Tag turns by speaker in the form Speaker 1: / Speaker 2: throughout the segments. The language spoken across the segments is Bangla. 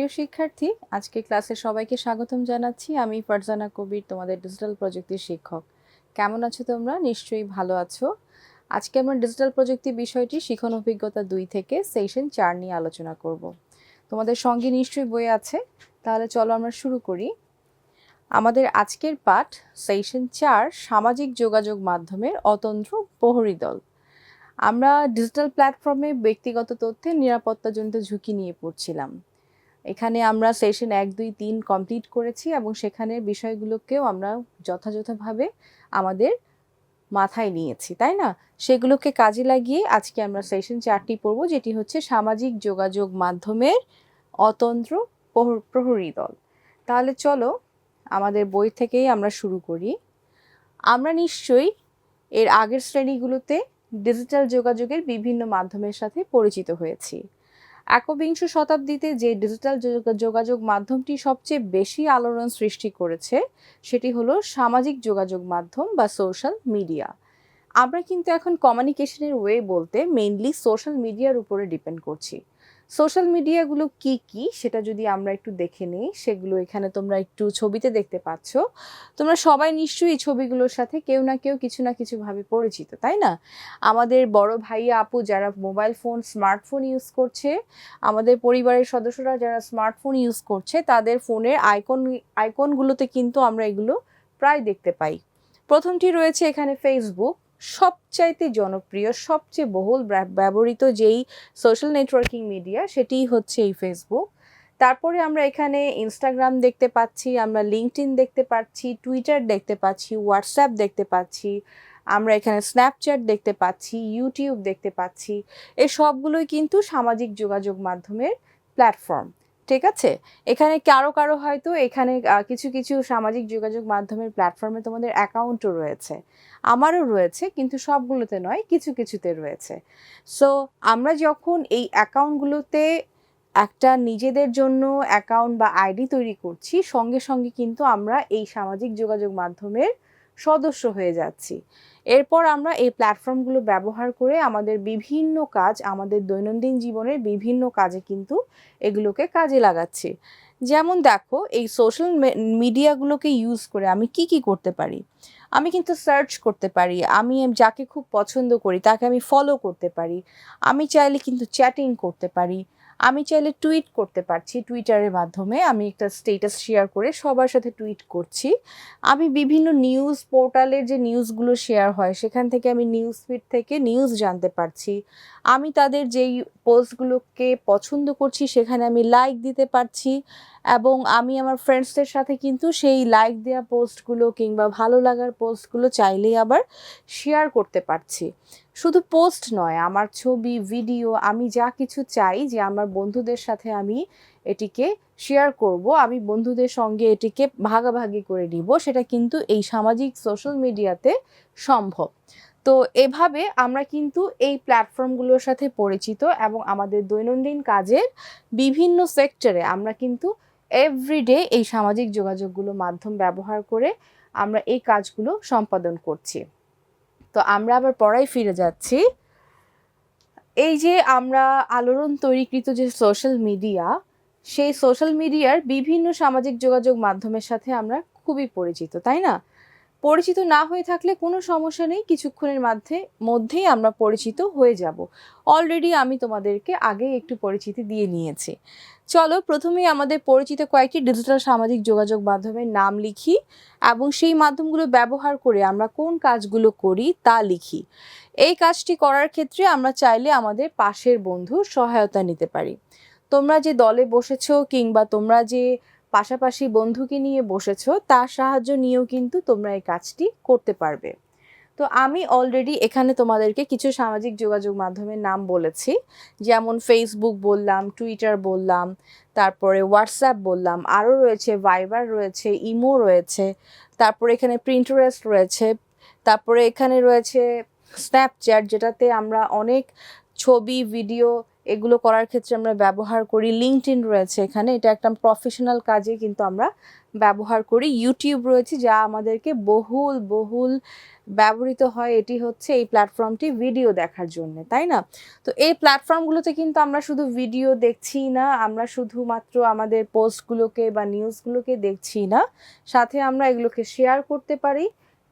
Speaker 1: প্রিয় শিক্ষার্থী, আজকে ক্লাসে সবাইকে স্বাগতম জানাচ্ছি। আমি ফারজানা কবির, তোমাদের ডিজিটাল প্রযুক্তির শিক্ষক। কেমন আছো তোমরা? নিশ্চয়ই ভালো আছো। আজকে আমরা ডিজিটাল প্রযুক্তি বিষয়টি, শিখন অভিজ্ঞতা দুই থেকে সেশন চার নিয়ে আলোচনা করব। তোমাদের সঙ্গে নিশ্চয়ই বই আছে। তাহলে চলো আমরা শুরু করি। আমাদের আজকের পাঠ সেশন চার, সামাজিক যোগাযোগ মাধ্যমের অতন্ত্র প্রহরী দল। আমরা ডিজিটাল প্ল্যাটফর্মে ব্যক্তিগত তথ্যের নিরাপত্তাজনিত ঝুঁকি নিয়ে পড়ছিলাম। এখানে আমরা সেশন এক, দুই, তিন কমপ্লিট করেছি এবং সেখানে বিষয়গুলোকেও আমরা যথাযথভাবে আমাদের মাথায় নিয়েছি, তাই না? সেগুলোকে কাজে লাগিয়ে আজকে আমরা সেশন চারটি পড়ব, যেটি হচ্ছে সামাজিক যোগাযোগ মাধ্যমের অতন্ত্র প্রহরী দল। তাহলে চলো আমাদের বই থেকেই আমরা শুরু করি। আমরা নিশ্চয়ই এর আগের শ্রেণীগুলোতে ডিজিটাল যোগাযোগের বিভিন্ন মাধ্যমের সাথে পরিচিত হয়েছি। একবিংশ শতাব্দীতে যে ডিজিটাল যোগাযোগ মাধ্যমটি সবচেয়ে বেশি আলোড়ন সৃষ্টি করেছে, সেটি হলো সামাজিক যোগাযোগ মাধ্যম বা সোশ্যাল মিডিয়া আমরা কিন্তু এখন কমিউনিকেশনের ওয়ে বলতে মেইনলি সোশ্যাল মিডিয়ার উপরে ডিপেন্ড করছি। সোশ্যাল মিডিয়াগুলো কি কি সেটা যদি আমরা একটু দেখে নিই, সেগুলো এখানে তোমরা একটু ছবিতে দেখতে পাচ্ছ। তোমরা সবাই নিশ্চয়ই ছবিগুলোর সাথে কেউ না কেউ কিছু না কিছু ভাবে পরিচিত, তাই না? আমাদের বড় ভাইয়া আপু যারা মোবাইল ফোন স্মার্টফোন ইউজ করছে, আমাদের পরিবারের সদস্যরা যারা স্মার্টফোন ইউজ করছে, তাদের ফোনের আইকন আইকনগুলোতে কিন্তু আমরা এগুলো প্রায় দেখতে পাই। প্রথমটি রয়েছে এখানে ফেসবুক সবচাইতে জনপ্রিয়, সবচেয়ে বহুল ব্যবহৃত যেই সোশ্যাল নেটওয়ার্কিং মিডিয়া সেটিই হচ্ছে এই ফেসবুক তারপরে আমরা এখানে ইনস্টাগ্রাম দেখতে পাচ্ছি, আমরা লিঙ্কডইন দেখতে পাচ্ছি টুইটার দেখতে পাচ্ছি হোয়াটসঅ্যাপ দেখতে পাচ্ছি, আমরা এখানে স্ন্যাপচ্যাট দেখতে পাচ্ছি ইউটিউব দেখতে পাচ্ছি। এই সবগুলোই কিন্তু সামাজিক যোগাযোগ মাধ্যমের প্ল্যাটফর্ম ঠিক আছে? এখানে কারও কারও হয়তো এখানে কিছু কিছু সামাজিক যোগাযোগ মাধ্যমের প্ল্যাটফর্মে তোমাদের অ্যাকাউন্টও রয়েছে। আমারও রয়েছে, কিন্তু সবগুলোতে নয়, কিছু, কিছুতে রয়েছে। সো আমরা যখন এই অ্যাকাউন্টগুলোতে একটা নিজেদের জন্য অ্যাকাউন্ট বা আইডি তৈরি করছি, সঙ্গে সঙ্গে কিন্তু আমরা এই সামাজিক যোগাযোগ মাধ্যমের সদস্য হয়ে যাচ্ছি। এরপর আমরা এই প্ল্যাটফর্মগুলো ব্যবহার করে আমাদের বিভিন্ন কাজ, আমাদের দৈনন্দিন জীবনের বিভিন্ন কাজে কিন্তু এগুলোকে কাজে লাগাচ্ছি। যেমন দেখো, এই সোশ্যাল মিডিয়াগুলোকে ইউজ করে আমি কি কি করতে পারি? আমি কিন্তু সার্চ করতে পারি, আমি যাকে খুব পছন্দ করি তাকে আমি ফলো করতে পারি, আমি চাইলে কিন্তু চ্যাটিং করতে পারি আমি চাইলে টুইট করতে পারছি টুইটারের মাধ্যমে। আমি একটা স্টেটাস শেয়ার করে সবার সাথে টুইট করছি। আমি বিভিন্ন নিউজ পোর্টালের যে নিউজগুলো শেয়ার হয়, সেখান থেকে আমি নিউজ ফিড থেকে নিউজ জানতে পারছি। আমি তাদের যেই পোস্টগুলোকে পছন্দ করছি, সেখানে আমি লাইক দিতে পারছি। এবং আমি আমার ফ্রেন্ডসদের সাথে কিন্তু সেই লাইক দেওয়া পোস্টগুলো কিংবা ভালো লাগার পোস্টগুলো চাইলেই আবার শেয়ার করতে পারছি। শুধু পোস্ট নয়, আমার ছবি, ভিডিও, আমি যা কিছু চাই যে আমার বন্ধুদের সাথে আমি এটিকে শেয়ার করব, আমি বন্ধুদের সঙ্গে এটিকে ভাগাভাগি করে নিব, সেটা কিন্তু এই সামাজিক সোশ্যাল মিডিয়াতে সম্ভব। তো এভাবে আমরা কিন্তু এই প্ল্যাটফর্মগুলোর সাথে পরিচিত এবং আমাদের দৈনন্দিন কাজের বিভিন্ন সেক্টরে আমরা কিন্তু এভরিডে এই সামাজিক যোগাযোগগুলো মাধ্যম ব্যবহার করে আমরা এই কাজগুলো সম্পাদন করছি। তো আমরা আবার পড়ায় ফিরে যাচ্ছি। এই যে আমরা আলোড়ন তৈরিকৃত যে সোশ্যাল মিডিয়া সেই সোশ্যাল মিডিয়ার বিভিন্ন সামাজিক যোগাযোগ মাধ্যমের সাথে আমরা খুবই পরিচিত, তাই না? পরিচিত না হয়ে থাকলে কোনো সমস্যা নেই, কিছুক্ষণের মধ্যে, মধ্যেই আমরা পরিচিত হয়ে যাব। অলরেডি আমি তোমাদেরকে আগে একটু পরিচিতি দিয়ে নিয়েছি। চলো প্রথমেই আমাদের পরিচিত কয়েকটি ডিজিটাল সামাজিক যোগাযোগ মাধ্যমের নাম লিখি এবং সেই মাধ্যমগুলো ব্যবহার করে আমরা কোন কাজগুলো করি তা লিখি। এই কাজটি করার ক্ষেত্রে আমরা চাইলে আমাদের পাশের বন্ধুর সহায়তা নিতে পারি। তোমরা যে দলে বসেছো কিংবা তোমরা যে পাশাপাশি বন্ধুকে নিয়ে বসেছো, তার সাহায্য নিয়েও কিন্তু তোমরা এই কাজটি করতে পারবে। তো আমি অলরেডি এখানে তোমাদেরকে কিছু সামাজিক যোগাযোগ মাধ্যমের নাম বলেছি। যেমন ফেসবুক বললাম টুইটার বললাম, তারপরে হোয়াটসঅ্যাপ বললাম, আরও রয়েছে ভাইবার রয়েছে ইমো রয়েছে, তারপরে এখানে প্রিন্টারেস্ট রয়েছে, তারপরে এখানে রয়েছে স্ন্যাপচ্যাট যেটাতে আমরা অনেক ছবি ভিডিও এগুলো করার ক্ষেত্রে আমরা ব্যবহার করি। লিঙ্কড ইন রয়েছে এখানে। এটা একটা প্রফেশনাল কাজে কিন্তু আমরা ব্যবহার করি। ইউটিউব রয়েছে যা আমাদেরকে বহুল বহুল ব্যবহৃত হয়। এটি হচ্ছে এই প্ল্যাটফর্মটি ভিডিও দেখার জন্য, তাই না? তো এই প্ল্যাটফর্মগুলোতে কিন্তু আমরা শুধু ভিডিও দেখছি না, আমরা শুধুমাত্র আমাদের পোস্টগুলোকে বা নিউজগুলোকে দেখছি না। সাথে আমরা এগুলোকে শেয়ার করতে পারি।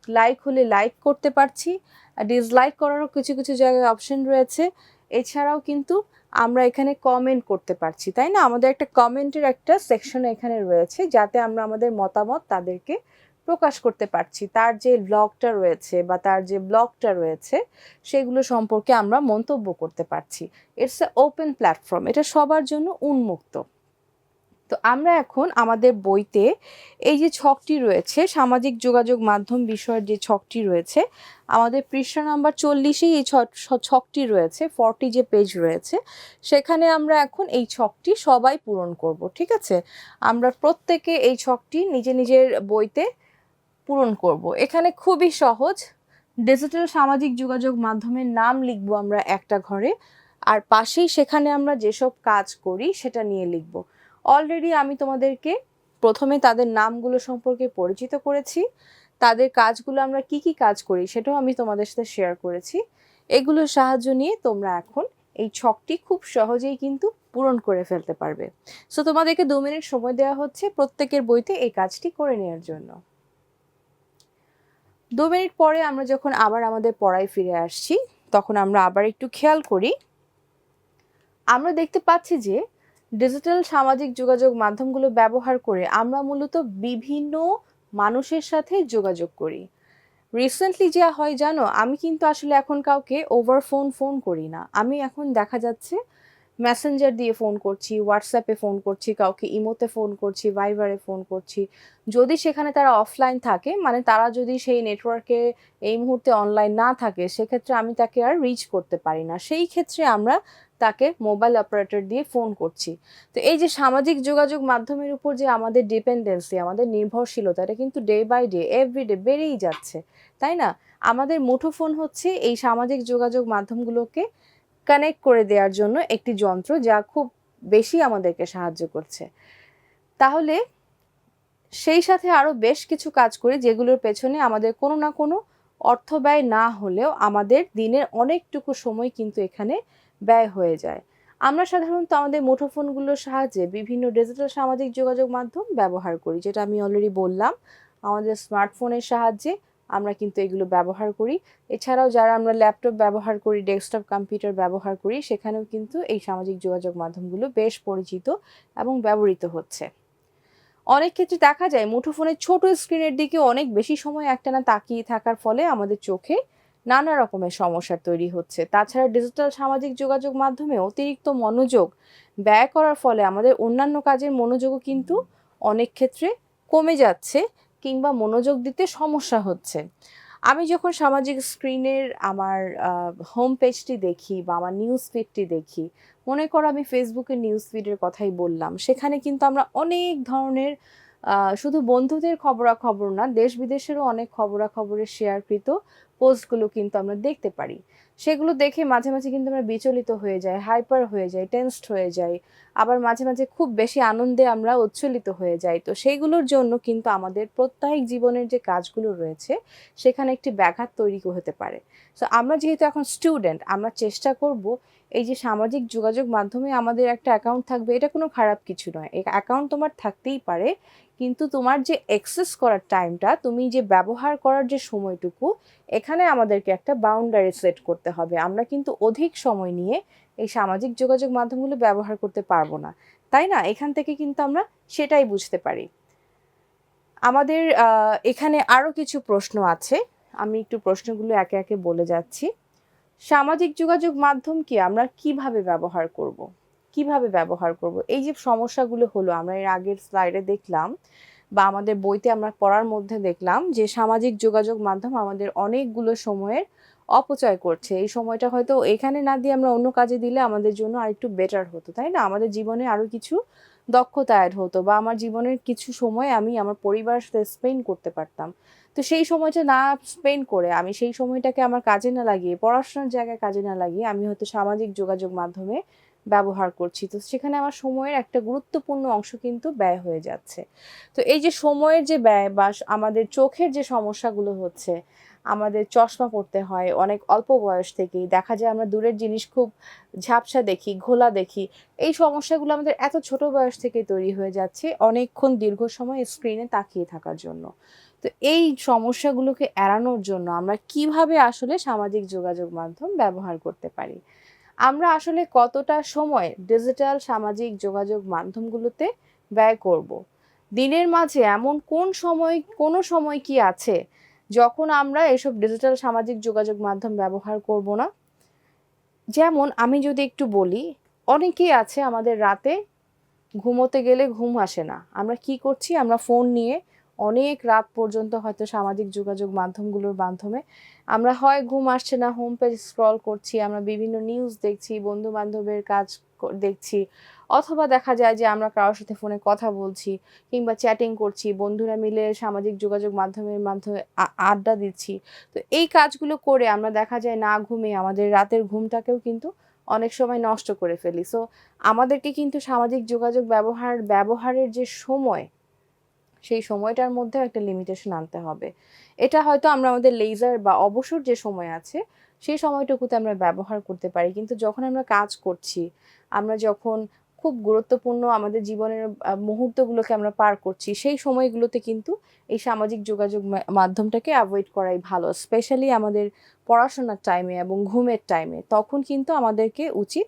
Speaker 1: লাইক হলে লাইক করতে পারছি। ডিসলাইক করারও কিছু কিছু জায়গায় অপশন রয়েছে। এছাড়াও কিন্তু আমরা এখানে কমেন্ট করতে পারছি, তাই না? আমাদের একটা কমেন্টের একটা সেকশন এখানে রয়েছে, যাতে আমরা আমাদের মতামত তাদেরকে প্রকাশ করতে পারছি। তার যে ব্লগটা রয়েছে বা তার যে ব্লগটা রয়েছে, সেগুলো সম্পর্কে আমরা মন্তব্য করতে পারছি। ইটস এ ওপেন প্ল্যাটফর্ম এটা সবার জন্য উন্মুক্ত। তো আমরা এখন আমাদের বইতে এই যে ছকটি রয়েছে, সামাজিক যোগাযোগ মাধ্যম বিষয়ের যে ছকটি রয়েছে, আমাদের পৃষ্ঠা নাম্বার চল্লিশেই এই ছকটি রয়েছে, ফর্টি যে পেজ রয়েছে, সেখানে আমরা এখন এই ছকটি সবাই পূরণ করব, ঠিক আছে? আমরা প্রত্যেকে এই ছকটি নিজে নিজের বইতে পূরণ করব। এখানে খুবই সহজ ডিজিটাল সামাজিক যোগাযোগ মাধ্যমের নাম লিখব আমরা একটা ঘরে, আর পাশেই সেখানে আমরা যেসব কাজ করি সেটা নিয়ে লিখব। অলরেডি আমি তোমাদেরকে প্রথমে তাদের নামগুলো সম্পর্কে পরিচিত করেছি। তাদের কাজগুলো আমরা কি কি কাজ করি সেটাও আমি তোমাদের সাথে শেয়ার করেছি। এগুলোর সাহায্য নিয়ে তোমরা এখন এই ছকটি খুব সহজেই কিন্তু পূরণ করে ফেলতে পারবে। সো তোমাদেরকে দু মিনিট সময় দেওয়া হচ্ছে প্রত্যেকের বইতে এই কাজটি করে নেওয়ার জন্য। দু মিনিট পরে আমরা যখন আবার আমাদের পড়ায় ফিরে আসছি, তখন আমরা আবার একটু খেয়াল করি। আমরা দেখতে পাচ্ছি যে ডিজিটাল সামাজিক যোগাযোগ মাধ্যমগুলো ব্যবহার করে আমরা মূলত বিভিন্ন মানুষের সাথে যোগাযোগ করি। রিসেন্টলি যা হয় জানো, আমি কিন্তু আসলে এখন কাউকে ওভার ফোন ফোন করি না। আমি এখন দেখা যাচ্ছে মেসেঞ্জার দিয়ে ফোন করছি হোয়াটসঅ্যাপে ফোন করছি, কাউকে ইমোতে ফোন করছি ভাইবারে ফোন করছি। যদি সেখানে তারা অফলাইন থাকে মানে তারা যদি সেই নেটওয়ার্কে এই মুহূর্তে অনলাইন না থাকে, সেক্ষেত্রে আমি তাকে আর রিচ করতে পারি না। সেই ক্ষেত্রে আমরা তাকে মোবাইল অপারেটর দিয়ে ফোন করছি। তো এই যে সামাজিক যোগাযোগ মাধ্যমের উপর যে আমাদের ডিপেন্ডেন্সি আমাদের নির্ভরশীলতা, এটা কিন্তু ডে বাই ডে এভরিডে বেড়েই যাচ্ছে, তাই না? আমাদের মুঠোফোন হচ্ছে এই সামাজিক যোগাযোগ মাধ্যমগুলোকে কানেক্ট করে দেওয়ার জন্য একটি যন্ত্র যা খুব বেশি আমাদেরকে সাহায্য করছে। তাহলে সেই সাথে আরও বেশ কিছু কাজ করি, যেগুলোর পেছনে আমাদের কোনো না কোনো অর্থ ব্যয় না হলেও আমাদের দিনের অনেকটুকু সময় কিন্তু এখানে ব্যয় হয়ে যায়। আমরা সাধারণত আমাদের মুঠোফোনগুলোর সাহায্যে বিভিন্ন ডিজিটাল সামাজিক যোগাযোগ মাধ্যম ব্যবহার করি, যেটা আমি অলরেডি বললাম। আমাদের স্মার্টফোনের সাহায্যে আমরা কিন্তু এগুলো ব্যবহার করি। এছাড়াও যারা আমরা ল্যাপটপ ব্যবহার করি, ডেস্কটপ কম্পিউটার ব্যবহার করি, সেখানেও কিন্তু এই সামাজিক যোগাযোগ মাধ্যমগুলো বেশ পরিচিত এবং ব্যবহৃত হচ্ছে। অনেক ক্ষেত্রে দেখা যায় মুঠোফোনের ছোট স্ক্রিনের দিকে অনেক বেশি সময় একটানা তাকিয়ে থাকার ফলে আমাদের চোখে নানা রকমের সমস্যার তৈরি হচ্ছে। তাছাড়া ডিজিটাল সামাজিক যোগাযোগ মাধ্যমে অতিরিক্ত মনোযোগ ব্যয় করার ফলে আমাদের অন্যান্য কাজের মনোযোগও কিন্তু অনেক ক্ষেত্রে কমে যাচ্ছে কিংবা মনোযোগ দিতে সমস্যা হচ্ছে। আমি যখন সামাজিক স্ক্রিনের আমার হোম পেজটি দেখি বা আমার নিউজ ফিডটি দেখি, মনে করো আমি ফেসবুকের নিউজ ফিডের কথাই বললাম, সেখানে কিন্তু আমরা অনেক ধরনের শুধু বন্ধুদের খবরাখবর না, দেশ বিদেশেরও অনেক খবরাখবরের শেয়ারকৃত পোস্টগুলো কিন্তু আমরা দেখতে পারি। সেগুলো দেখে মাঝে মাঝে কিন্তু আমরা বিচলিত হয়ে যাই, হাইপার হয়ে যাই, টেনসড হয়ে যাই। আবার মাঝে মাঝে খুব বেশি আনন্দে আমরা উচ্ছ্বলিত হয়ে যাই। তো সেইগুলোর জন্য কিন্তু আমাদের প্রত্যাহিক জীবনের যে কাজগুলো রয়েছে, সেখানে একটি ব্যাঘাত তৈরি হতে পারে। সো আমরা যেহেতু এখন স্টুডেন্ট আমরা চেষ্টা করব এই যে সামাজিক যোগাযোগ মাধ্যমে আমাদের একটা অ্যাকাউন্ট থাকবে, এটা কোনো খারাপ কিছু নয়। অ্যাকাউন্ট তোমার থাকতেই পারে, কিন্তু তোমার যে অ্যাক্সেস করার টাইমটা তুমি যে ব্যবহার করার যে সময়টুকু, এখানে আমাদেরকে একটা বাউন্ডারি সেট করতে হবে। আমরা কিন্তু অধিক সময় নিয়ে এই সামাজিক যোগাযোগ মাধ্যমগুলো ব্যবহার করতে পারব না। তাই না? এখান থেকে কিন্তু আমরা সেটাই বুঝতে পারি। আমাদের এখানে আরও কিছু প্রশ্ন আছে। আমি একটু প্রশ্নগুলো একে একে বলে যাচ্ছি। সামাজিক যোগাযোগ মাধ্যম কি? আমরা কীভাবে ব্যবহার করব। কীভাবে ব্যবহার করব? এই যে সমস্যাগুলো হলো, আমরা এর আগের স্লাইডে দেখলাম বা আমাদের বইতে আমরা পড়ার মধ্যে দেখলাম যে সামাজিক যোগাযোগ মাধ্যম আমাদের অনেকগুলো সময়ের অপচয় করছে। এই সময়টা হয়তো এখানে না দিয়ে আমরা অন্য কাজে দিলে আমাদের জন্য আরেকটু বেটার হতো, তাই না? আমাদের জীবনে আরও কিছু দক্ষতা অ্যাড হতো বা আমার জীবনের কিছু সময় আমি আমার পরিবার সাথে স্পেন্ড করতে পারতাম। তো সেই সময়টা না স্পেন্ড করে আমি সেই সময়টাকে আমার কাজে না লাগিয়ে, পড়াশোনার জায়গায় কাজে না লাগিয়ে আমি হয়তো সামাজিক যোগাযোগ মাধ্যমে ব্যবহার করছি। তো সেখানে আমার সময়ের একটা গুরুত্বপূর্ণ অংশ কিন্তু ব্যয় হয়ে যাচ্ছে। তো এই যে সময়ের যে ব্যয় বা আমাদের চোখের যে সমস্যাগুলো হচ্ছে, আমাদের চশমা পড়তে হয়, অনেক অল্প বয়স থেকেই, দেখা যায় আমরা দূরের জিনিস খুব ঝাপসা দেখি, ঘোলা দেখি, এই সমস্যাগুলো আমাদের এত ছোট বয়স থেকে তৈরি হয়ে যাচ্ছে অনেকক্ষণ দীর্ঘ সময় স্ক্রিনে তাকিয়ে থাকার জন্য। তো এই সমস্যাগুলোকে এড়ানোর জন্য আমরা কীভাবে আসলে সামাজিক যোগাযোগ মাধ্যম ব্যবহার করতে পারি? আমরা আসলে কতটা সময় ডিজিটাল সামাজিক যোগাযোগ মাধ্যমগুলোতে ব্যয় করব। দিনের মাঝে এমন কোন সময়, কোনো সময় কি আছে যখন আমরা এসব ডিজিটাল সামাজিক যোগাযোগ মাধ্যম ব্যবহার করব না? যেমন আমি যদি একটু বলি, অনেকেই আছে আমাদের রাতে ঘুমোতে গেলে ঘুম আসে না। আমরা কি করছি? আমরা ফোন নিয়ে অনেক রাত পর্যন্ত হয়তো সামাজিক যোগাযোগ মাধ্যমগুলোর মাধ্যমে। আমরা হয় ঘুম আসছে না হোম পেজ স্ক্রল করছি, আমরা বিভিন্ন নিউজ দেখছি বন্ধু বান্ধবের কাজ দেখছি। অথবা দেখা যায় যে আমরা কারোর সাথে ফোনে কথা বলছি, কিংবা চ্যাটিং করছি, বন্ধুরা মিলে সামাজিক যোগাযোগ মাধ্যমের মাধ্যমে আড্ডা দিচ্ছি। তো এই কাজগুলো করে আমরা দেখা যায় না ঘুমিয়ে আমাদের রাতের ঘুমটাকেও কিন্তু অনেক সময় নষ্ট করে ফেলি। সো আমাদেরকে কিন্তু সামাজিক যোগাযোগ ব্যবহার, ব্যবহারের যে সময় সেই সময়টার মধ্যেও একটা লিমিটেশন আনতে হবে। এটা হয়তো আমরা আমাদের লেজার বা অবসর যে সময় আছে, সেই সময়টুকুতে আমরা ব্যবহার করতে পারি। কিন্তু যখন আমরা কাজ করছি, আমরা যখন খুব গুরুত্বপূর্ণ আমাদের জীবনের মুহূর্তগুলোকে আমরা পার করছি, সেই সময়গুলোতে কিন্তু এই সামাজিক যোগাযোগ মাধ্যমটাকে অ্যাভয়েড করাই ভালো। স্পেশালি আমাদের পড়াশোনার টাইমে এবং ঘুমের টাইমে তখন কিন্তু আমাদেরকে উচিত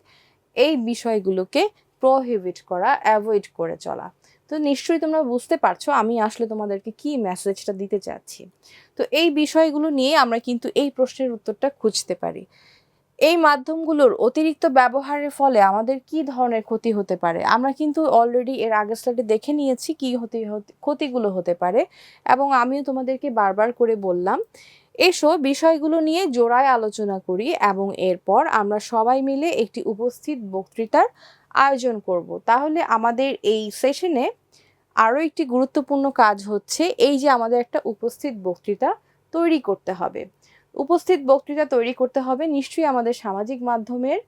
Speaker 1: এই বিষয়গুলোকে প্রহিবিট করা অ্যাভয়েড করে চলা। তো নিশ্চয়ই তোমরা বুঝতে পারছ আমি আসলে তোমাদেরকে কি মেসেজটা দিতে চাচ্ছি। তো এই বিষয়গুলো নিয়ে আমরা কিন্তু এই প্রশ্নের উত্তরটা খুঁজতে পারি। এই মাধ্যমগুলোর অতিরিক্ত ব্যবহারের ফলে আমাদের কি ধরনের ক্ষতি হতে পারে? আমরা কিন্তু অলরেডি এর আগের স্লাইডে দেখে নিয়েছি কি হতে, ক্ষতিগুলো হতে পারে এবং আমিও তোমাদেরকে বারবার করে বললাম, এসো বিষয়গুলো নিয়ে জোড়ায় আলোচনা করি এবং এরপর আমরা সবাই মিলে একটি উপস্থিত বক্তৃতার আয়োজন করব। তাহলে আমাদের এই সেশনে আরও একটি গুরুত্বপূর্ণ কাজ হচ্ছে এই যে আমাদের একটা উপস্থিত বক্তৃতা তৈরি করতে হবে। উপস্থিত বক্তৃতা তৈরি করতে হবে নিশ্চয়ই আমাদের সামাজিক মাধ্যমের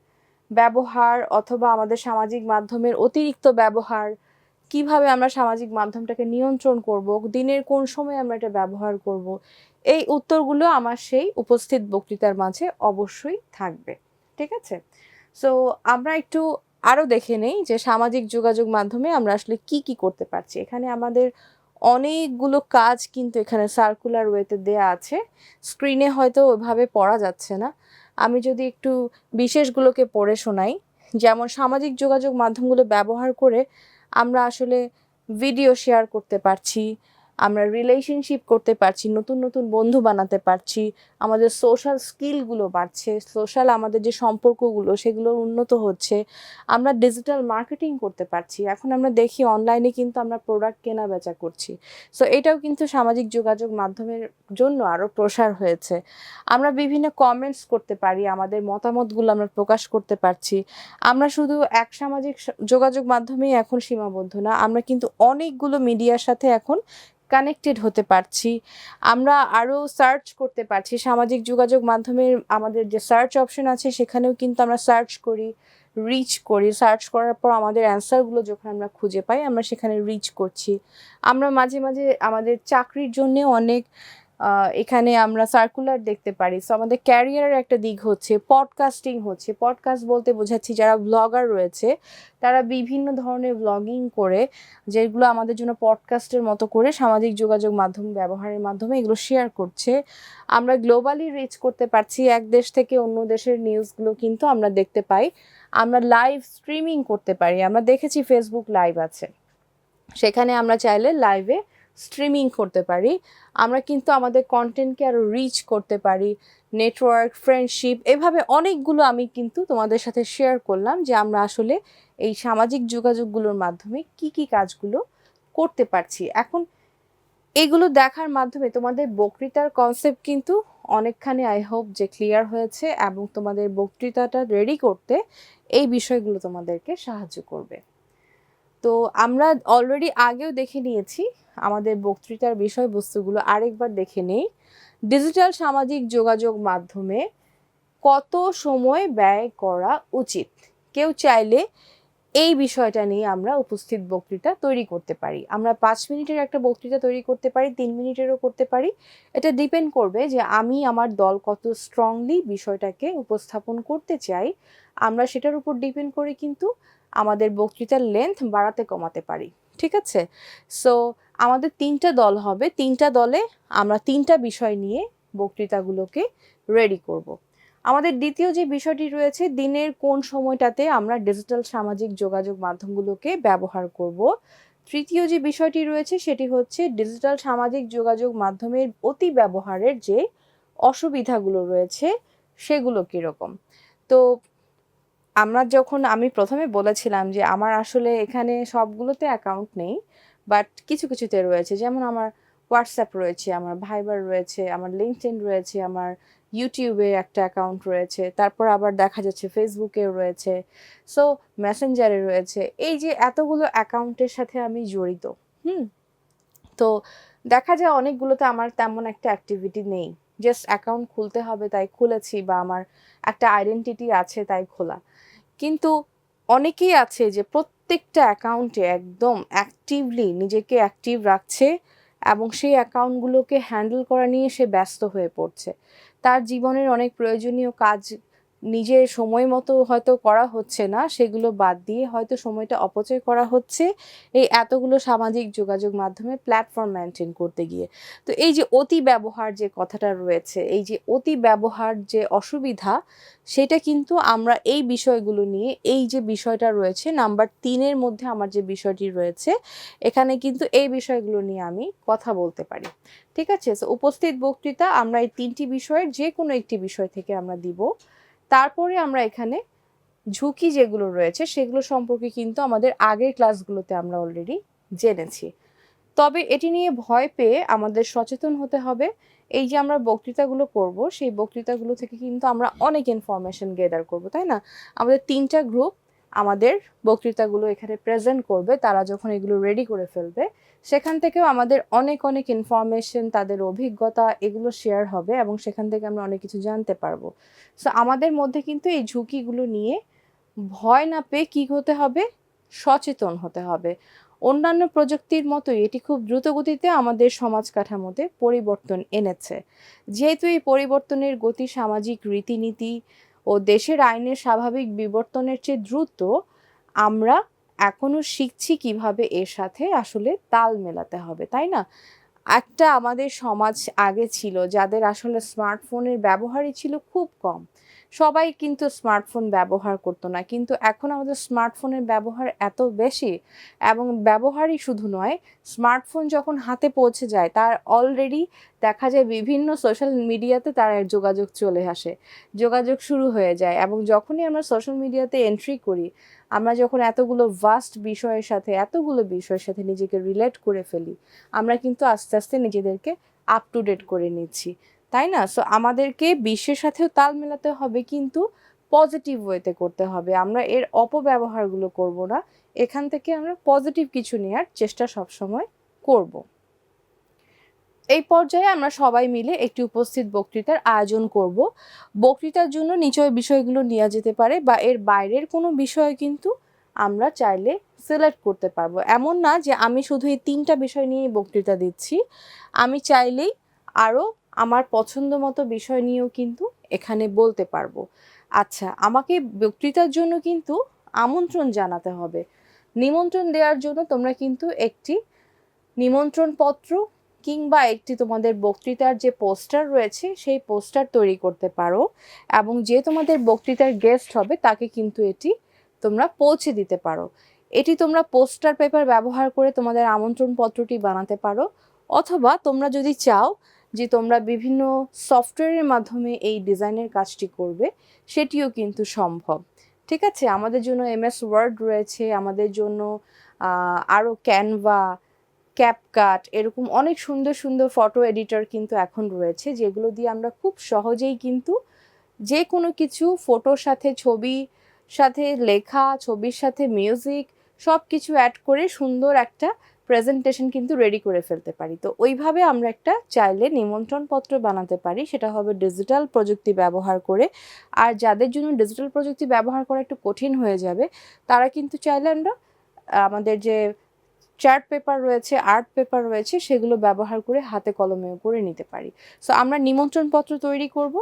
Speaker 1: ব্যবহার অথবা আমাদের সামাজিক মাধ্যমের অতিরিক্ত ব্যবহার, কীভাবে আমরা সামাজিক মাধ্যমটাকে নিয়ন্ত্রণ করব, দিনের কোন সময় আমরা এটা ব্যবহার করব, এই উত্তরগুলো আমার সেই উপস্থিত বক্তৃতার মাঝে অবশ্যই থাকবে। ঠিক আছে? সো আমরা একটু আরও দেখে নেই যে সামাজিক যোগাযোগ মাধ্যমে আমরা আসলে কি কি করতে পারছি। এখানে আমাদের অনেকগুলো কাজ কিন্তু এখানে সার্কুলার ওয়েতে দেয়া আছে। স্ক্রিনে হয়তো ওভাবে পড়া যাচ্ছে না। আমি যদি একটু বিশেষগুলোকে পড়ে শোনাই, যেমন সামাজিক যোগাযোগ মাধ্যমগুলো ব্যবহার করে আমরা আসলে ভিডিও শেয়ার করতে পারছি আমরা রিলেশনশিপ করতে পারছি, নতুন নতুন বন্ধু বানাতে পারছি, আমাদের সোশ্যাল স্কিলগুলো বাড়ছে সোশ্যাল আমাদের যে সম্পর্কগুলো সেগুলো উন্নত হচ্ছে, আমরা ডিজিটাল মার্কেটিং করতে পারছি। এখন আমরা দেখি অনলাইনে কিন্তু আমরা প্রোডাক্ট কেনা বেচা করছি। সো এটাও কিন্তু সামাজিক যোগাযোগ মাধ্যমের জন্য আরও প্রসার হয়েছে। আমরা বিভিন্ন কমেন্টস করতে পারি, আমাদের মতামতগুলো আমরা প্রকাশ করতে পারছি। আমরা শুধু এক সামাজিক যোগাযোগ মাধ্যমেই এখন সীমাবদ্ধ না, আমরা কিন্তু অনেকগুলো মিডিয়ার সাথে এখন কানেক্টেড হতে পারছি। আমরা আরও সার্চ করতে পারছি। সামাজিক যোগাযোগ মাধ্যমে আমাদের যে সার্চ অপশন আছে, সেখানেও কিন্তু আমরা সার্চ করি রিচ করি। সার্চ করার পর আমাদের অ্যান্সারগুলো যখন আমরা খুঁজে পাই, আমরা সেখানে রিচ করছি। আমরা মাঝে মাঝে আমাদের চাকরির জন্যে অনেক এখানে আমরা সার্কুলার দেখতে পারি। সো আমাদের ক্যারিয়ারের একটা দিক হচ্ছে পডকাস্টিং হচ্ছে। পডকাস্ট বলতে বোঝাচ্ছি যারা ব্লগার রয়েছে, তারা বিভিন্ন ধরনের ব্লগিং করে, যেগুলো আমাদের জন্য পডকাস্টের মতো করে সামাজিক যোগাযোগ মাধ্যম, ব্যবহারের মাধ্যমে এগুলো শেয়ার করছে। আমরা গ্লোবালি রিচ করতে পারছি, এক দেশ থেকে অন্য দেশের নিউজগুলো কিন্তু আমরা দেখতে পাই। আমরা লাইভ স্ট্রিমিং করতে পারি। আমরা দেখেছি ফেসবুক লাইভ আছে। সেখানে আমরা চাইলে লাইভে স্ট্রিমিং করতে পারি। আমরা কিন্তু আমাদের কন্টেন্টকে আরও রিচ করতে পারি। নেটওয়ার্ক ফ্রেন্ডশিপ এভাবে অনেকগুলো আমি কিন্তু তোমাদের সাথে শেয়ার করলাম যে আমরা আসলে এই সামাজিক যোগাযোগগুলোর মাধ্যমে কি কি কাজগুলো করতে পারছি। এখন এগুলো দেখার মাধ্যমে তোমাদের বক্তৃতার কনসেপ্ট কিন্তু অনেকখানি আই হোপ যে ক্লিয়ার হয়েছে এবং তোমাদের বক্তৃতাটা রেডি করতে এই বিষয়গুলো তোমাদেরকে সাহায্য করবে। তো আমরা অলরেডি আগেও দেখে নিয়েছি আমাদের বক্তৃতার বিষয়বস্তুগুলো আরেকবার দেখে নেই। ডিজিটাল সামাজিক যোগাযোগ মাধ্যমে কত সময় ব্যয় করা উচিত? কেউ চাইলে এই বিষয়টা নিয়ে আমরা উপস্থিত বক্তৃতা তৈরি করতে পারি। আমরা পাঁচ মিনিটের একটা বক্তৃতা তৈরি করতে পারি, তিন মিনিটেরও করতে পারি। এটা ডিপেন্ড করবে যে আমি আমার দল কত স্ট্রংলি বিষয়টাকে উপস্থাপন করতে চাই। আমরা সেটার উপর ডিপেন্ড করে কিন্তু আমাদের বক্তৃতার লেন্থ বাড়াতে কমাতে পারি, ঠিক আছে? সো আমাদের তিনটা দল হবে, তিনটা দলে আমরা তিনটা বিষয় নিয়ে বক্তৃতাগুলোকে রেডি করব। আমাদের দ্বিতীয় যে বিষয়টি রয়েছে, দিনের কোন সময়টাতে আমরা ডিজিটাল সামাজিক যোগাযোগ মাধ্যমগুলোকে ব্যবহার করব। তৃতীয় যে বিষয়টি রয়েছে, সেটি হচ্ছে ডিজিটাল সামাজিক যোগাযোগ মাধ্যমের অতি ব্যবহারের যে অসুবিধাগুলো রয়েছে, সেগুলো কীরকম? তো আমরা যখন, আমি প্রথমে বলেছিলাম যে আমার আসলে এখানে সবগুলোতে অ্যাকাউন্ট নেই বাট কিছু কিছুতে রয়েছে। যেমন আমার হোয়াটসঅ্যাপ রয়েছে, আমার ভাইবার রয়েছে, আমার লিঙ্কডইন রয়েছে, আমার ইউটিউবে একটা অ্যাকাউন্ট রয়েছে, তারপর আবার দেখা যাচ্ছে ফেসবুকেও রয়েছে। সো মেসেঞ্জারে রয়েছে। এই যে এতগুলো অ্যাকাউন্টের সাথে আমি জড়িত, হুম? তো দেখা যায় অনেকগুলোতে আমার তেমন একটা অ্যাক্টিভিটি নেই। জাস্ট অ্যাকাউন্ট খুলতে হবে, তাই খুলেছি, বা আমার একটা আইডেন্টিটি আছে, তাই খোলা। কিন্তু অনেকেই আছে যে প্রত্যেকটা অ্যাকাউন্টে একদম অ্যাক্টিভলি নিজেকে অ্যাক্টিভ রাখছে এবং সেই অ্যাকাউন্টগুলোকে হ্যান্ডেল করা নিয়ে সে ব্যস্ত হয়ে পড়ছে। তার জীবনের অনেক প্রয়োজনীয় কাজ নিজের সময় মতো হয়তো করা হচ্ছে না, সেগুলো বাদ দিয়ে হয়তো সময়টা অপচয় করা হচ্ছে এই এতগুলো সামাজিক যোগাযোগ মাধ্যমে প্ল্যাটফর্ম মেনটেন করতে গিয়ে। তো এই যে অতি ব্যবহার যে কথাটা রয়েছে, এই যে অতি ব্যবহার যে অসুবিধা, সেটা কিন্তু আমরা এই বিষয়গুলো নিয়ে, এই যে বিষয়টা রয়েছে নাম্বার তিনের মধ্যে আমার যে বিষয়টি রয়েছে, এখানে কিন্তু এই বিষয়গুলো নিয়ে আমি কথা বলতে পারি। ঠিক আছে? উপস্থিত বক্তৃতা আমরা এই তিনটি বিষয়ের যে কোনো একটি বিষয় থেকে আমরা দিব। তারপরে আমরা এখানে ঝুঁকি যেগুলো রয়েছে, সেগুলো সম্পর্কে কিন্তু আমাদের আগের ক্লাসগুলোতে আমরা অলরেডি জেনেছি। তবে এটি নিয়ে ভয় পেয়ে আমাদের সচেতন হতে হবে। এই যে আমরা বক্তৃতাগুলো করব, সেই বক্তৃতাগুলো থেকে কিন্তু আমরা অনেক ইনফরমেশন গেদার করব, তাই না? আমাদের তিনটা গ্রুপ আমাদের বক্তৃতাগুলো এখানে প্রেজেন্ট করবে, তারা যখন এগুলো রেডি করে ফেলবে, সেখান থেকেও আমাদের অনেক অনেক ইনফরমেশন তাদের অভিজ্ঞতা এগুলো শেয়ার হবে এবং সেখান থেকে আমরা অনেক কিছু জানতে পারব। সো আমাদের মধ্যে কিন্তু এই ঝুঁকিগুলো নিয়ে ভয় না পেয়ে কী হতে হবে? সচেতন হতে হবে। অন্যান্য প্রযুক্তির মতোই এটি খুব দ্রুত গতিতে আমাদের সমাজ কাঠামোতে পরিবর্তন এনেছে। যেহেতু এই পরিবর্তনের গতি সামাজিক রীতিনীতি ও দেশের আইনের স্বাভাবিক বিবর্তনের চেয়ে দ্রুত আমরা এখনও শিখছি কীভাবে এর সাথে আসলে তাল মেলাতে হবে, তাই না? একটা আমাদের সমাজ আগে ছিল যাদের আসলে স্মার্টফোনের ব্যবহারই ছিল খুব কম। সবাই কিন্তু স্মার্টফোন ব্যবহার করতো না। কিন্তু এখন আমাদের স্মার্টফোনের ব্যবহার এত বেশি এবং ব্যবহারই শুধু নয় স্মার্টফোন যখন হাতে পৌঁছে যায়, তার অলরেডি দেখা যায় বিভিন্ন সোশ্যাল মিডিয়াতে তার যোগাযোগ চলে আসে। যোগাযোগ শুরু হয়ে যায় এবং যখনই আমরা সোশ্যাল মিডিয়াতে এন্ট্রি করি, আমরা যখন এতগুলো ভাস্ট বিষয়ের সাথে, এতগুলো বিষয়ের সাথে নিজেকে রিলেট করে ফেলি, আমরা কিন্তু আস্তে আস্তে নিজেদেরকে আপ টু ডেট করে নিচ্ছি। তাই না? সো আমাদেরকে বিশ্বের সাথেও তাল মেলাতে হবে, কিন্তু পজিটিভ ওয়েতে করতে হবে। আমরা এর অপব্যবহারগুলো করব না। এখান থেকে আমরা পজিটিভ কিছু নেওয়ার চেষ্টা সবসময় করব। এই পর্যায়ে আমরা সবাই মিলে একটি উপস্থিত বক্তৃতার আয়োজন করব। বক্তৃতার জন্য নিচয় বিষয়গুলো নেওয়া যেতে পারে বা এর বাইরের কোনো বিষয় কিন্তু আমরা চাইলে সিলেক্ট করতে পারব। এমন না যে আমি শুধু এই তিনটা বিষয় নিয়েই বক্তৃতা দিচ্ছি। আমি চাইলেই আরও আমার পছন্দ মতো বিষয় নিয়েও কিন্তু এখানে বলতে পারব। আচ্ছা আমাকে বক্তৃতার জন্য কিন্তু আমন্ত্রণ জানাতে হবে। নিমন্ত্রণ দেওয়ার জন্য তোমরা কিন্তু একটি নিমন্ত্রণ পত্র কিংবা একটি তোমাদের বক্তৃতার যে পোস্টার রয়েছে, সেই পোস্টার তৈরি করতে পারো এবং যে তোমাদের বক্তৃতার গেস্ট হবে, তাকে কিন্তু এটি তোমরা পৌঁছে দিতে পারো। এটি তোমরা পোস্টার পেপার ব্যবহার করে তোমাদের আমন্ত্রণ পত্রটি বানাতে পারো। অথবা তোমরা যদি চাও যে তোমরা বিভিন্ন সফটওয়্যারের মাধ্যমে এই ডিজাইনের কাজটি করবে, সেটিও কিন্তু সম্ভব। ঠিক আছে? আমাদের জন্য এমএস ওয়ার্ড রয়েছে, আমাদের জন্য আরও ক্যানভা ক্যাপকাট এরকম অনেক সুন্দর সুন্দর ফটো এডিটর কিন্তু এখন রয়েছে, যেগুলো দিয়ে আমরা খুব সহজেই কিন্তু যে কোনো কিছু ফটোর সাথে ছবি সাথে লেখা, ছবির সাথে মিউজিক সব কিছু অ্যাড করে সুন্দর একটা প্রেজেন্টেশন কিন্তু রেডি করে ফেলতে পারি। তো ওইভাবে আমরা একটা চাইলে নিমন্ত্রণ পত্র বানাতে পারি, সেটা হবে ডিজিটাল প্রযুক্তি ব্যবহার করে। আর যাদের জন্য ডিজিটাল প্রযুক্তি ব্যবহার করা একটু কঠিন হয়ে যাবে, তারা কিন্তু চাইলে আমরা, আমাদের যে চার্ট পেপার রয়েছে আর্ট পেপার রয়েছে, সেগুলো ব্যবহার করে হাতে কলমেও করে নিতে পারি। সো আমরা নিমন্ত্রণ পত্র তৈরি করব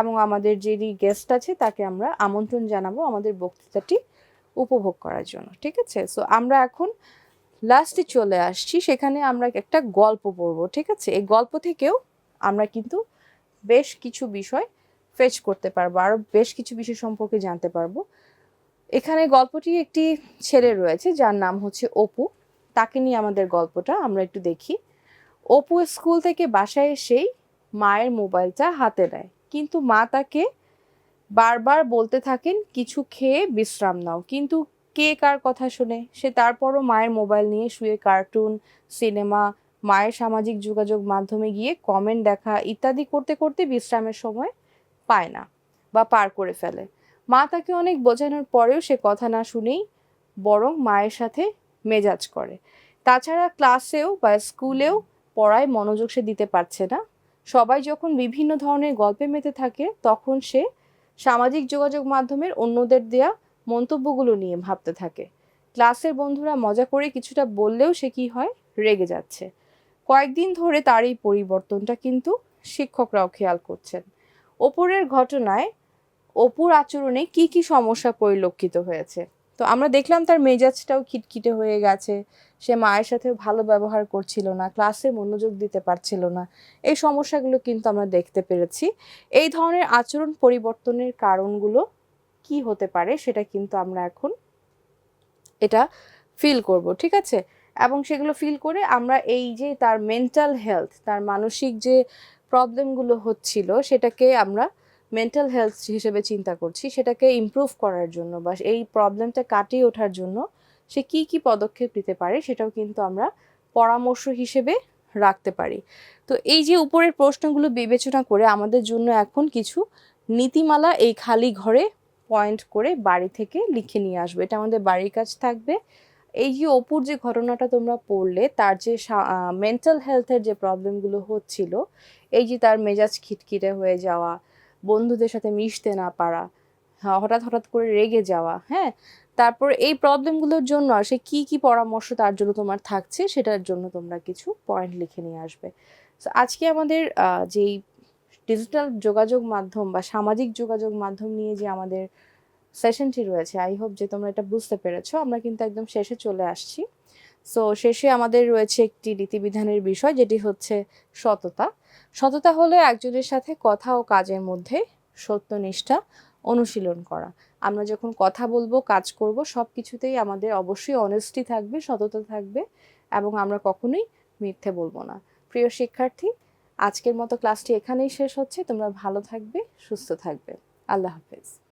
Speaker 1: এবং আমাদের যিনি গেস্ট আছে, তাকে আমরা আমন্ত্রণ জানাব আমাদের বক্তৃতাটি উপভোগ করার জন্য, ঠিক আছে? সো আমরা এখন লাস্টে চলে আসছি। সেখানে আমরা একটা গল্প পড়ব, ঠিক আছে? এই গল্প থেকেও আমরা কিন্তু বেশ কিছু বিষয় ফেচ করতে পারব আরও বেশ কিছু বিষয় সম্পর্কে জানতে পারব। এখানে গল্পটি একটি ছেলে রয়েছে, যার নাম হচ্ছে অপু। তাকে নিয়ে আমাদের গল্পটা আমরা একটু দেখি। অপু স্কুল থেকে বাসায় এসেই মায়ের মোবাইলটা হাতে নেয়। কিন্তু মা তাকে বারবার বলতে থাকেন, কিছু খেয়ে বিশ্রাম নাও। কিন্তু কে কার কথা শুনে? সে তারপরও মায়ের মোবাইল নিয়ে শুয়ে কার্টুন, সিনেমা, মায়ের সামাজিক যোগাযোগ মাধ্যমে গিয়ে কমেন্ট দেখা ইত্যাদি করতে করতে বিশ্রামের সময় পায় না বা পার করে ফেলে। মা তাকে অনেক বোঝানোর পরেও সে কথা না শুনেই বরং মায়ের সাথে মেজাজ করে। তাছাড়া ক্লাসেও বা স্কুলেও পড়ায় মনোযোগ সে দিতে পারছে না। সবাই যখন বিভিন্ন ধরনের গল্পে মেতে থাকে, তখন সে সামাজিক যোগাযোগ মাধ্যমের অন্যদের দেয়া মন্তব্যগুলো নিয়ে ভাবতে থাকে। ক্লাসের বন্ধুরা মজা করে কিছুটা বললেও সে কি হয়? রেগে যাচ্ছে। কয়েকদিন ধরে তার এই পরিবর্তনটা কিন্তু শিক্ষকরাও খেয়াল করছেন। ওপরের ঘটনায় অপুর আচরণে কি কি সমস্যা পরিলক্ষিত হয়েছে? তো আমরা দেখলাম তার মেজাজটাও খিটখিটে হয়ে গেছে। সে মায়ের সাথে ভালো ব্যবহার করছিল না, ক্লাসে মনোযোগ দিতে পারছিল না। এই সমস্যাগুলো কিন্তু আমরা দেখতে পেরেছি। এই ধরনের আচরণ পরিবর্তনের কারণগুলো কি হতে পারে সেটা কিন্তু আমরা এখন এটা ফিল করব, ঠিক আছে? এবং সেগুলো ফিল করে আমরা এই যে তার মেন্টাল হেলথ তার মানসিক যে প্রবলেমগুলো হচ্ছিল, সেটাকে আমরা মেন্টাল হেলথ হিসেবে চিন্তা করছি, সেটাকে ইমপ্রুভ করার জন্য বা এই প্রবলেমটা কাটিয়ে ওঠার জন্য সে কি কি পদক্ষেপ নিতে পারে সেটাও কিন্তু আমরা পরামর্শ হিসেবে রাখতে পারি। তো এই যে উপরের প্রশ্নগুলো বিবেচনা করে আমাদের জন্য এখন কিছু নীতিমালা এই খালি ঘরে পয়েন্ট করে বাড়ি থেকে লিখে নিয়ে আসবে। এটা আমাদের বাড়ির কাজ থাকবে। এই যে অপুর যে ঘটনাটা তোমরা পড়লে তার যে মেন্টাল হেলথের যে প্রবলেমগুলো হচ্ছিল এই যে তার মেজাজ খিটখিটে হয়ে যাওয়া বন্ধুদের সাথে মিশতে না পারা হ্যাঁ, হঠাৎ হঠাৎ করে রেগে যাওয়া হ্যাঁ তারপর এই প্রবলেমগুলোর জন্য সে কি কি পরামর্শ তার জন্য তোমার থাকছে সেটার জন্য তোমরা কিছু পয়েন্ট লিখে নিয়ে আসবে। আজকে আমাদের যেই ডিজিটাল যোগাযোগ মাধ্যম বা সামাজিক যোগাযোগ মাধ্যম নিয়ে যে আমাদের সেশনটি রয়েছে আই হোপ যে তোমরা এটা বুঝতে পেরেছ। আমরা কিন্তু একদম শেষে চলে আসছি। সো শেষে আমাদের রয়েছে একটি নীতিবিধানের বিষয়, যেটি হচ্ছে সততা। সততা হলো একজনের সাথে কথা ও কাজের মধ্যে সত্যনিষ্ঠা অনুশীলন করা। আমরা যখন কথা বলব, কাজ করব সব কিছুতেই আমাদের অবশ্যই অনেস্টি থাকবে, সততা থাকবে, এবং আমরা কখনোই মিথ্যে বলব না। প্রিয় শিক্ষার্থী আজকের মতো ক্লাসটি এখানেই শেষ হচ্ছে। তোমরা ভালো থাকবে সুস্থ থাকবে। আল্লাহ হাফেজ।